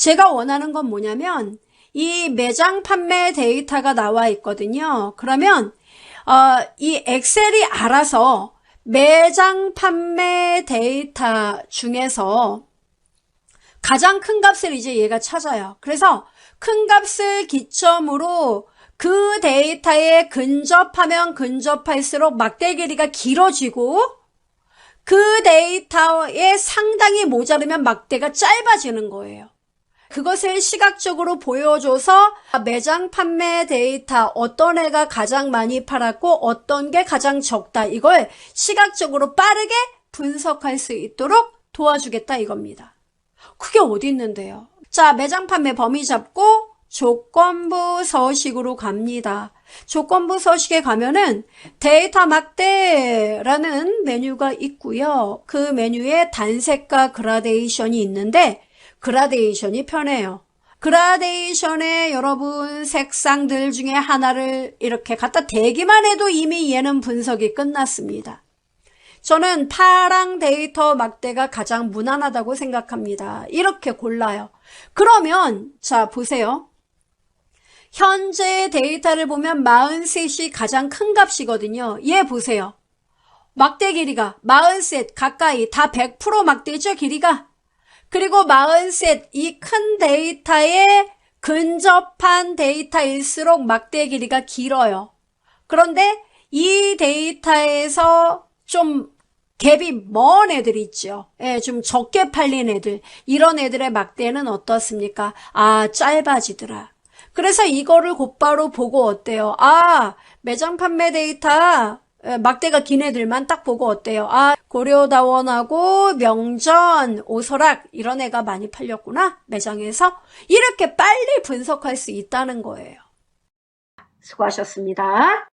제가 원하는 건 뭐냐면 이 매장 판매 데이터가 나와 있거든요. 그러면 어, 이 엑셀이 알아서 매장 판매 데이터 중에서 가장 큰 값을 이제 얘가 찾아요. 그래서 큰 값을 기점으로 그 데이터에 근접하면 근접할수록 막대 길이가 길어지고 그 데이터에 상당히 모자르면 막대가 짧아지는 거예요. 그것을 시각적으로 보여줘서 매장 판매 데이터 어떤 애가 가장 많이 팔았고 어떤 게 가장 적다 이걸 시각적으로 빠르게 분석할 수 있도록 도와주겠다 이겁니다. 그게 어디 있는데요? 자, 매장 판매 범위 잡고 조건부 서식으로 갑니다. 조건부 서식에 가면은 데이터 막대라는 메뉴가 있고요. 그 메뉴에 단색과 그라데이션이 있는데 그라데이션이 편해요. 그라데이션에 여러분 색상들 중에 하나를 이렇게 갖다 대기만 해도 이미 얘는 분석이 끝났습니다. 저는 파랑 데이터 막대가 가장 무난하다고 생각합니다. 이렇게 골라요. 그러면 자 보세요. 현재 데이터를 보면 43이 가장 큰 값이거든요. 얘 보세요. 막대 길이가 43 가까이 다 100% 막대죠 길이가. 그리고 43 이 큰 데이터에 근접한 데이터일수록 막대 길이가 길어요. 그런데 이 데이터에서 좀 갭이 먼 애들 있죠. 예, 좀 적게 팔린 애들. 이런 애들의 막대는 어떻습니까? 아, 짧아지더라. 그래서 이거를 곧바로 보고 어때요? 아, 매장 판매 데이터 에, 막대가 긴 애들만 딱 보고 어때요? 아, 고려다원하고 명전, 오소락 이런 애가 많이 팔렸구나. 매장에서 이렇게 빨리 분석할 수 있다는 거예요. 수고하셨습니다.